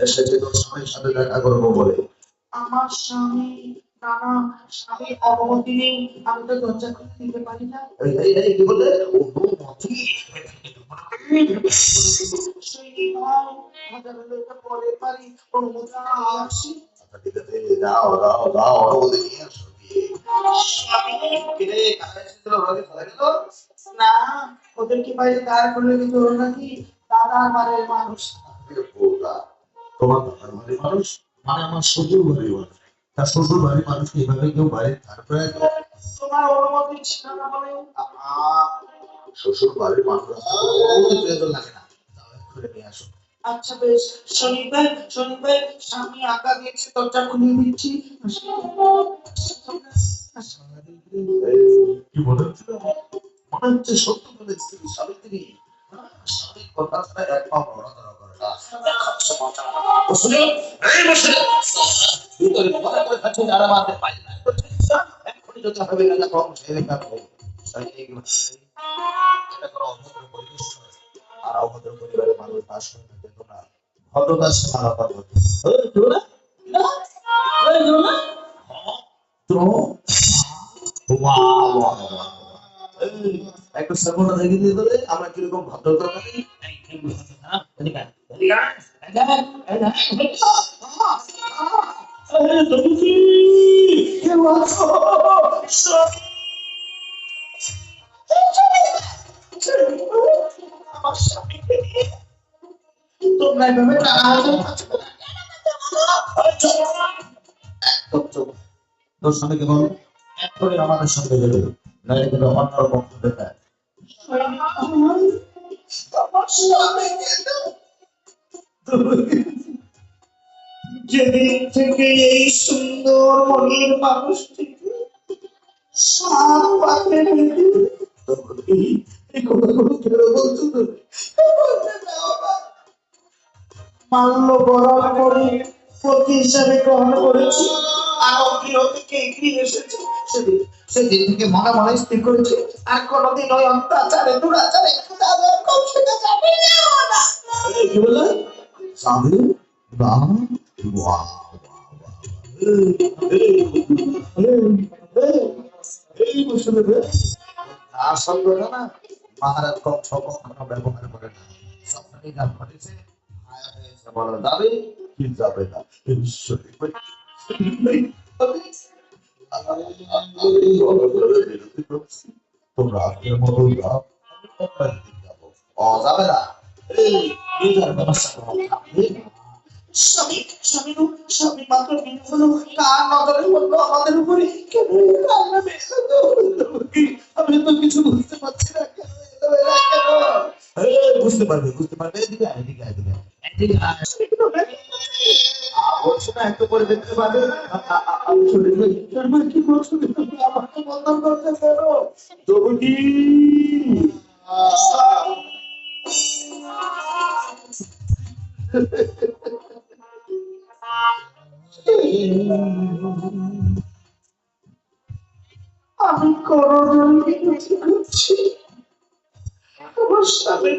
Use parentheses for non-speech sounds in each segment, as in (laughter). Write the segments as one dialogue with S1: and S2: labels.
S1: এসেছে তোর স্বামীর সাথে দেখা করব বলে।
S2: আমার স্বামী নানা স্বামী অনুমতি নেই আমি তো দরজা খুলে দিতে পারি না।
S1: এই কি বললে? অনুমতি এসেছিল
S2: না ওদেরকে বাইরে দাঁড় করলে কিন্তু নাকি? দাদার বাড়ির মানুষ।
S1: তোমার দাদার বাড়ির মানুষ মানে আমার শ্বশুর বাড়ির মানুষ। তা শ্বশুর বাড়ির মানুষ এইভাবে কেউ বাইরে তারপরে
S2: তোমার অনুমতি ছিল না। বলে
S1: শ্বশুর বাড়ির মানুষ প্রয়োজন লাগে না। যাও নিয়ে আসো।
S2: আচ্ছা বেশ শনি ভাই শনি ভাই স্বামী আঁকা দিয়েছে দরজা খুলে দিচ্ছি।
S1: কি মনে হচ্ছে মনে হচ্ছে সত্য বলে স্ত্রী সাবিত্রী আর অভদ্র পরিবেশ নয়। আর অভদ্র পরিবারে মানুষ বাস করে না, ভদ্রতার সাথে আলাপ করবে। এই, কেউ না? এই, কেউ না? তো Wow, একটু সামনে দেখে দিয়ে দিলে আমরা কীরকম করি
S2: তোমরা এভাবে
S1: তোর স্বামীকে বল? এক্ষুনি আমাদের সঙ্গে যাবে বক্তব্য দেখায়
S2: আমার স্বামীকে দাও। যেদিন থেকে এই সুন্দর মনের মানুষটিকে না। মাল্য বরণ করে পতি হিসাবে গ্রহণ করেছি আর থেকে এগিয়ে এসেছে সেদিন সেদিন থেকে মনে মনে স্থির করেছি আর কোনোদিন ওই অত্যাচারে দুরাচারে
S1: মহারাজ সব কখনো ব্যবহার করে না যা ঘটেছে
S2: আমাদের উপরে কেন এলো?
S1: আমি তো কিছু বুঝতে পারছি না বুঝতে পারবে বুঝতে পারবে এদিকে এদিকে এদিকে এদিকে আয়। আ, বলছো না একটু পরে দেখতে পাবে? আ- আ- আ- আমি চলে শর্মা, কি করছ আমাকে বন্ধন করতে কেন যোগী
S2: আমি করজনকে মিনতি করছি আমার স্বামীর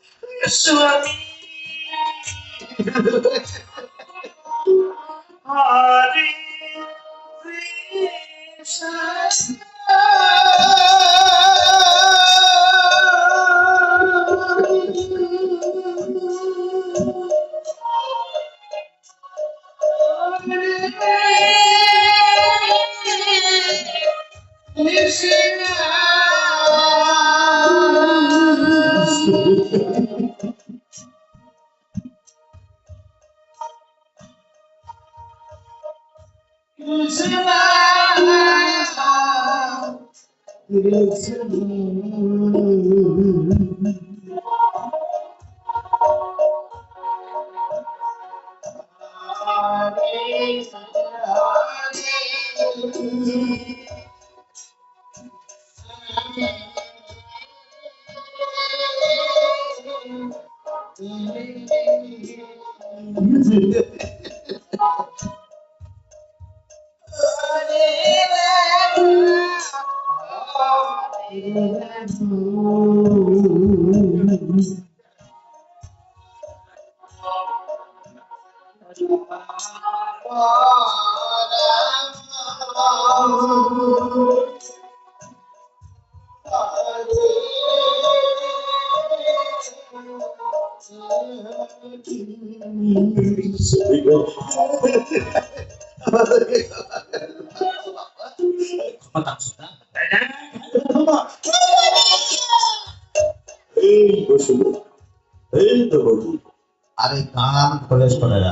S1: Yeshua. (laughs) Hare Krishna. এই
S2: বসুন এই তো বসুন
S1: আরে কান খোলে শোনে না।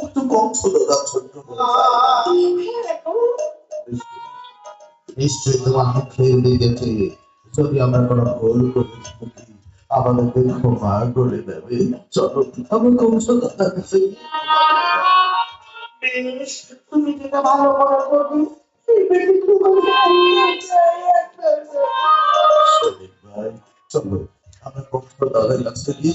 S1: কাছে তো কংস দাদা করে নিশ্চয়ই তোমার মুখে লেগেছে যদি আমরা কোনো ভুল করে থাকি আমাদেরকে ক্ষমা করে দেবে। চলো দাদার কাছে। তুমি যেটা ভালো ভাই, চলো আমরা কংস দাদার কাছে গিয়ে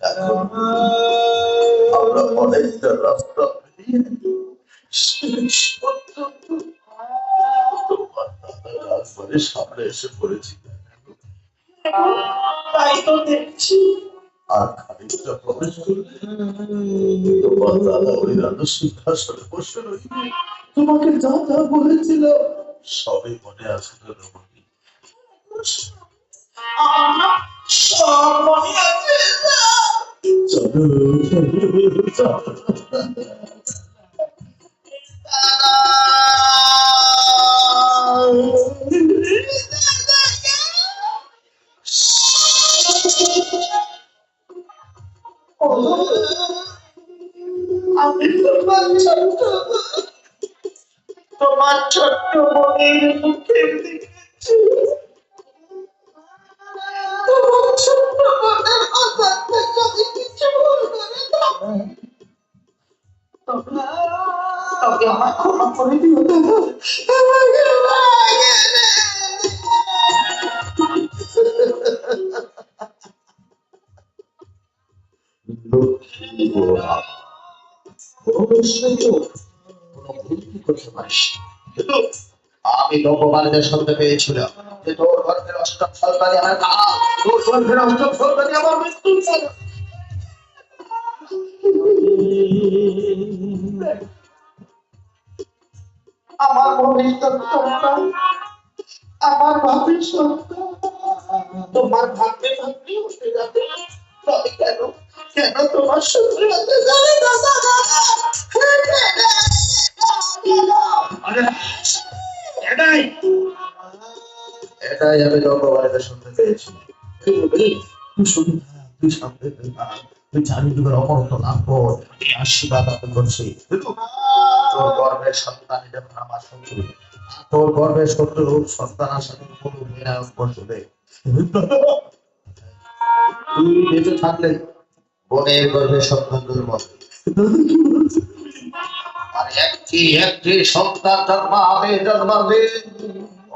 S1: এখন আমরা অনেকটা রাস্তা পেরিয়ে শেষ পর্যন্ত তোমার রাজবাড়ির সামনে এসে পড়েছি। তাই তো দেখছি। আর খানিকটা প্রবেশ করলে তোমার দাদা ওই রাজা সিংহাসনে বসে রইবে তোমাকে যা যা বলেছিল সবই মনে আছে রমণী? সব মনে আছে? তোমার ছোট্ট তোমার ছোট্ট বোনের মুখের দিকে তবে আমার ক্ষমা করে দিও আমাকে ভুল করতে আমি ভগবানের শুনতে পেয়েছিলাম। যে তোর গর্ভের অষ্টম সন্তানই আমার কাল তোর গর্ভের অষ্টম সন্তানই আমার মৃত্যু। আমার ভবিষ্যৎ সন্তান আমার সন্তান তোমার। ভাবতে ভাবতে উঠে যাবে। তবে কেন কেন তোমার সত্যি হতে যাবে, দাদা?
S2: এটাই
S1: এটাই আমি ভগবানের শুনতে পেয়েছি। তুই শুনে থাক, তুই সামনে তুই চারি যুগের অমরত্ব লাভ কর এই আশীর্বাদ আমি করছি। তোর গর্বের সন্তান এটা আমার শত্রু। তোর গর্বের শত্রু সন্তান আসার কোনো বিনায়ক করবে। তুই বেঁচে থাকলে বোনের গর্ভে সন্তান জন্মাবে আর একটি একটি সন্তান জন্মাবে জন্মাবে।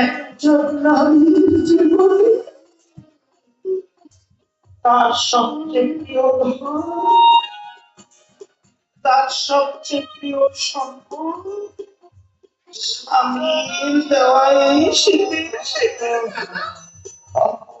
S2: একজন নারীর জীবনে তার সবচেয়ে প্রিয় তার সবচেয়ে প্রিয় সম্পদ স্বামীর দেওয়া এই শীতের শীতের আমার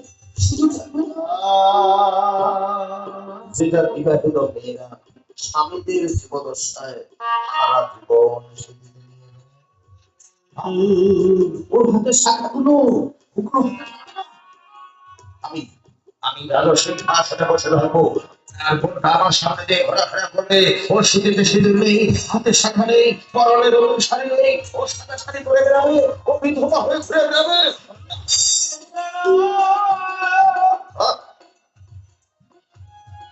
S1: যেটা বিবাহিত মেয়েরা স্বামীদের জীবদশায় জীবন। ওর হাতে আমি আমি আর বোনটা আমার সামনে দিয়ে ঘোরাফেরা সিঁদুর নেই হাতে শাখা নেই শাড়ি নেই। ও সাদা শাড়ি পরে বেড়াবে, ও বিধবা হয়ে ঘুরে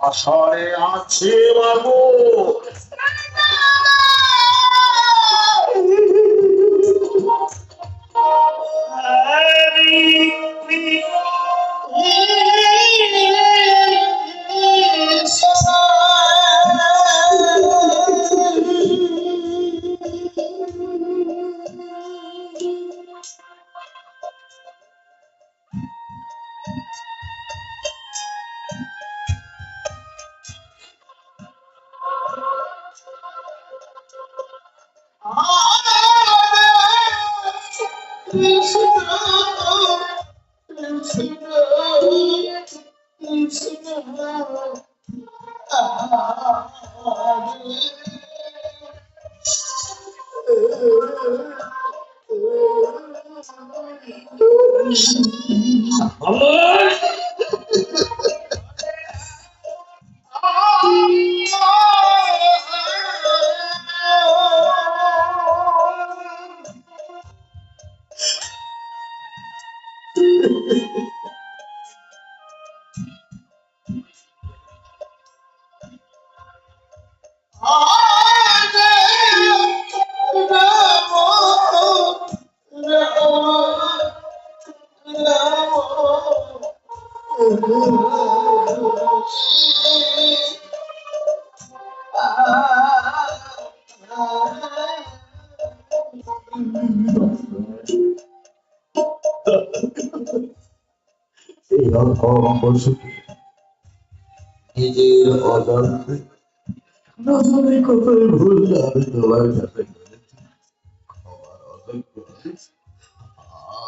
S1: অসরে আছে বাবু।
S2: Ah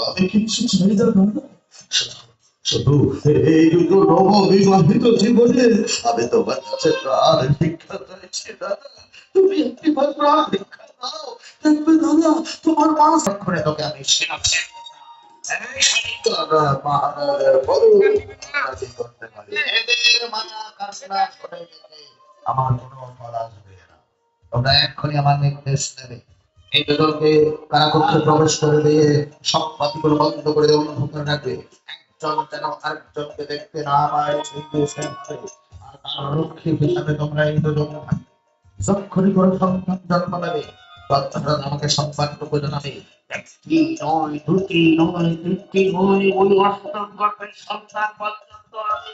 S1: আমি তোমার নববিবাহিত জীবনে আমি তোমার কাছে প্রাণ ভিক্ষা চাইছি দাদা তুমি একটিবার প্রাণ ভিক্ষা দাও। দেখবে দাদা তোমার মানুষ করে তোকে আমি শিখাচ্ছি কারাকক্ষে প্রবেশ করে দিয়ে সব বাতিগুলো বন্ধ করে দিয়ে অন্ধকার রাখবে একজন যেন আরেকজনকে দেখতে না পায় আর তার রক্ষী হিসাবে তোমরা এই থাকবে যখনই করে জন্ম নেবে। তৎক্ষণাৎ আমাকে সংবাদটুকু জানাবে একটি নয় দুটি নয় তিনটি নয় ওই অষ্টম গর্ভের সন্তান পর্যন্ত আমি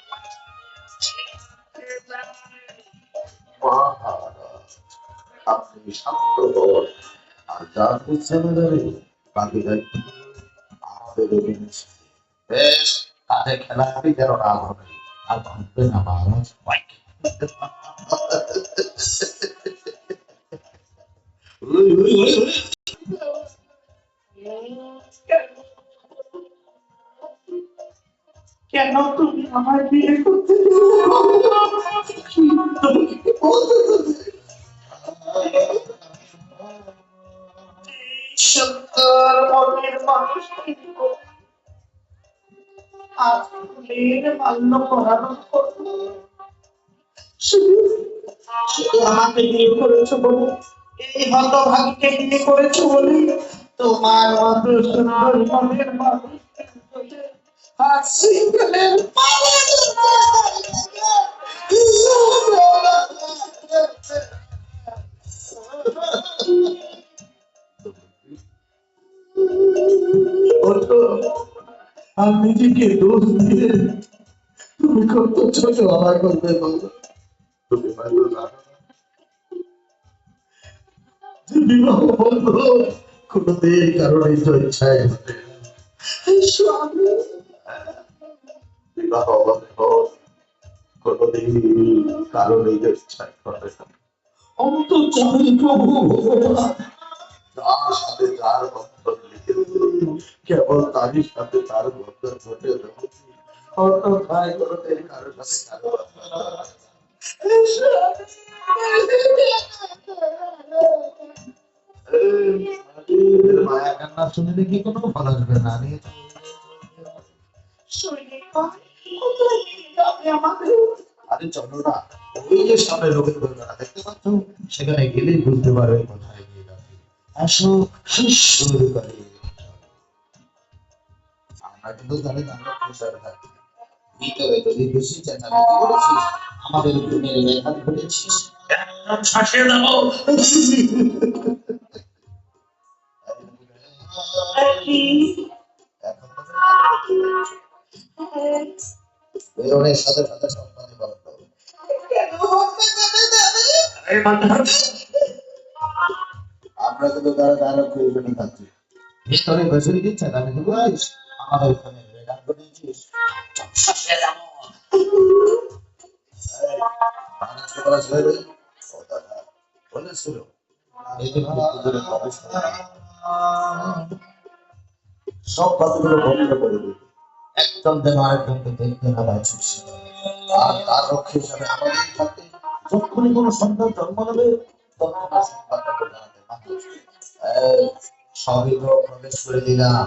S1: আপনি শান্ত হন আর যা বুঝছেন যাবে বাকি দায়িত্ব আমাদের বেশ কাজে খেলাপি যেন না ঘটে আর ঘটবে না মহারাজ।
S2: কেন তুমি আমার বিয়ে করতে মনের মানুষকে আজ ফুলের মাল্য শুধু শুধু আমাকে বিয়ে করেছ বলে এই হতভাগীকে বিয়ে করেছ বলে তোমার মতো সুন্দর মনের মানুষ আর
S1: নিজেকে দোষ দিয়ে তুমি কত ছোট আমার করবে বলো? তুমি জানো না। বিবাহ বন্ধ এই ইচ্ছায় বিবাহ বন্ধ না।
S2: অন্তর্জামী প্রভু ভগবান
S1: সাথে কেবল তারই সাথে তার বন্ধন ঘটে কোনোদিন কারোর সাথে কারও মায়া কান্না শুনলে কি কোনো ফল আসবে না?
S2: নিয়ে
S1: আরে চলো না ওই যে সামনে রবীন্দ্র মেলা দেখতে পাচ্ছ? সেখানে গেলেই বুঝতে পারবে কোথায় যাবে আসো সুর করে আমরা কিন্তু জানি আমরা খুশার থাকি। ভিতরে যদি বেশি চেঁচামেচি করেছিস আমাদের ব্যাঘাত ঘটেছিস বেরোনের সাথে সাথে
S2: করে
S1: আমরা কিন্তু তারা প্রয়োজনে থাকছি ভিতরে বসে দিচ্ছে আমি আমাদের করেছিস বলেছিল সব কথাগুলো বন্ধ করে দিবে একদম যেন আরেকজনকে দেখতে না পায় শিক্ষা আর তার রক্ষী হিসাবে আমাদের থাকতে যখনই কোনো সন্তান জন্ম নেবে তখন সবই তো প্রবেশ করে দিলাম।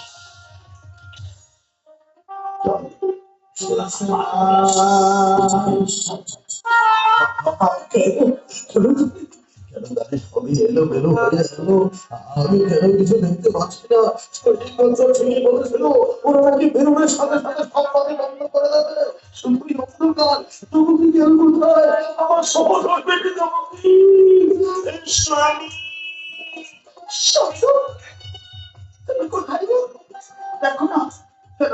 S1: এলো মেলো হয়ে গেল আমি কেন কিছু দেখতে পাচ্ছি না সঠিক বছর ছবি বলেছিল ওরা নাকি বেরোনোর সাথে সাথে সব পথে বন্ধ করে দেবে শুধুই অন্ধকার তুমি গেল কোথায় আমার সফল হবে কি
S2: স্বামী তুমি কোথায় দেখো না কেন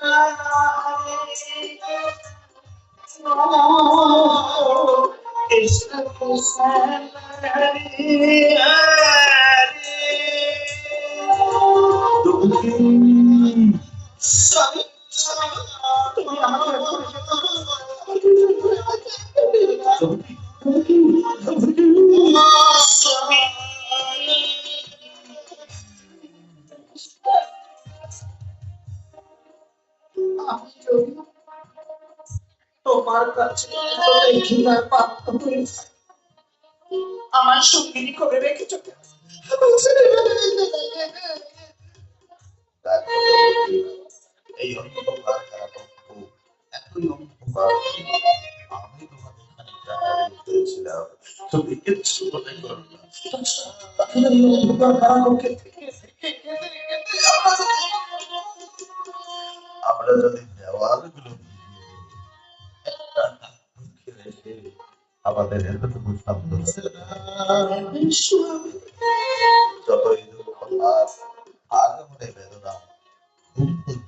S1: রাম রাম হরে
S2: আমার সঙ্গিনী করে কেন?
S1: এই অন্ধকার কক্ষ অন্ধকার
S2: আমার
S1: আমরা যদি আমাদের এতটুকু যতই দুঃখ আগমনে বেদনা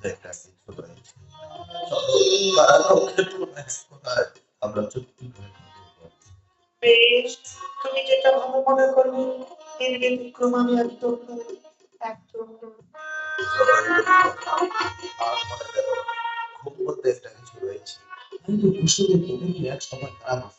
S1: একটা কিছু রয়েছে। আমরা চুক্তি করে
S2: বেশ তুমি যেটা ভালো মনে করবে এর ব্যতিক্রম আমি একদম একদম
S1: বলতে একটা কিছু রয়েছে। কিন্তু কুসুমে তুমি এক সময় কারাকক্ষের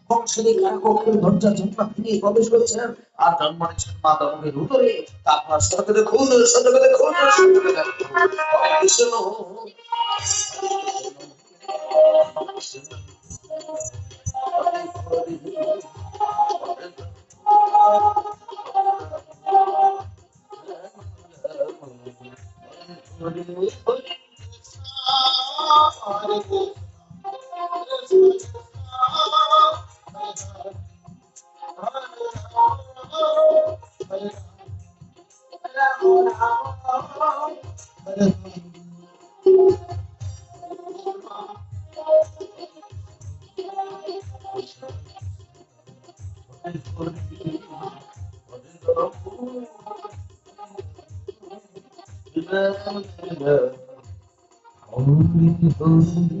S1: বংশের এই কারাকক্ষের দরজা ঝাঁপা ভেঙে প্রবেশ করেছেন আর জন্ম নিচ্ছেন মা দমনের উদরে তারপর সাথে দেখুন সাথে দেখুন দেখুন কৃষ্ণ
S3: শোনো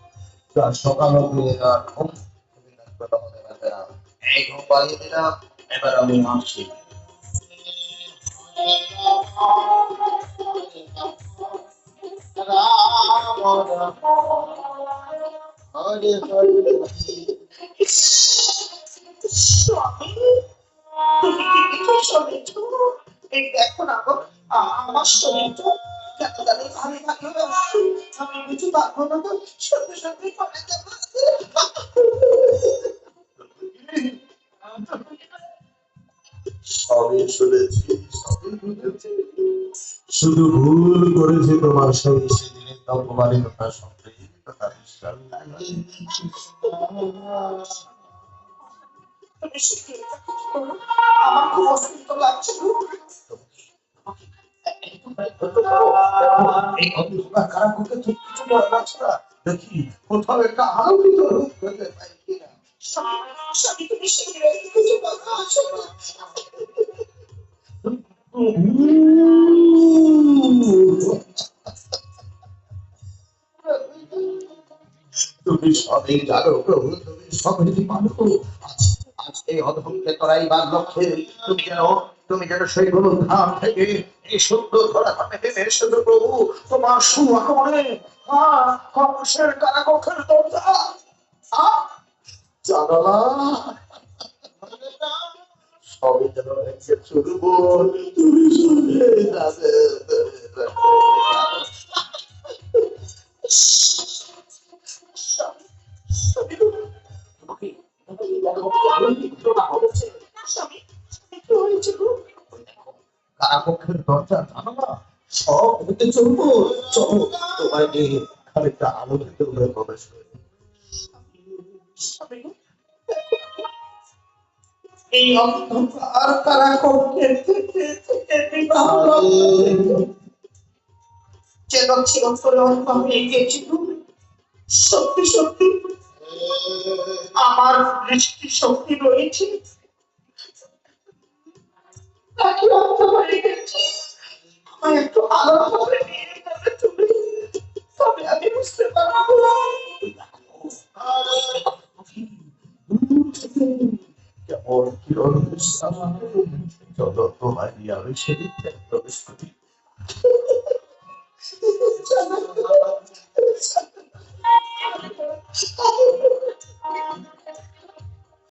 S3: আর সকাল অব্দি ঘুম তুমি ডাক্তার হতে পারবে না এই ঘুম পালিয়ে দিলাম, এবার আমি আসছি হরে হরে
S2: স্বামী। তুমি কি কিছু শুনেছ এই দেখো না আমার শরীরটা
S1: শুধু ভুল করেছে তোমার সঙ্গে সেদিনের তর্কবাণী কথা শুনতে কথা বিশ্বাস নাই।
S2: তুমি শিখিয়ে থাকো। আমার খুব অসুস্থ। তুমি
S1: তুমি সবই জানো প্রভু, তুমি সবই মানো আজ এই অধমকে তরাইবার লক্ষ্যে তুমি যেন তুমি যেন সেই গুরু ধাম থেকে এই সুন্দর ধরা ধামে নেমে এসেছ প্রভু। তোমার সুআগমনে কংসের কারাকক্ষের দরজা। জানালা। সবই যেন ভেঙে চুরব তুমি শুনে তোমাকে তোমাকে না হয়েছে
S2: স্বামী, কি হয়েছে গো?
S1: কারাকক্ষের দরজা জানো না সব হতে চলবো চলো প্রবেশ করে
S2: এই অন্ধকার থেকে থেকে বিবাহ যেন অন্ধ সত্যি সত্যি আমার দৃষ্টি শক্তি রয়েছে তাকে অন্ধকারে রেখেছি আমার একটু আলো হবে তুমি তবে আমি বুঝতে পারবো
S1: কেমন কি চলো তোমার নিয়ে আমি সেদিন প্রবেশ করি Thank you.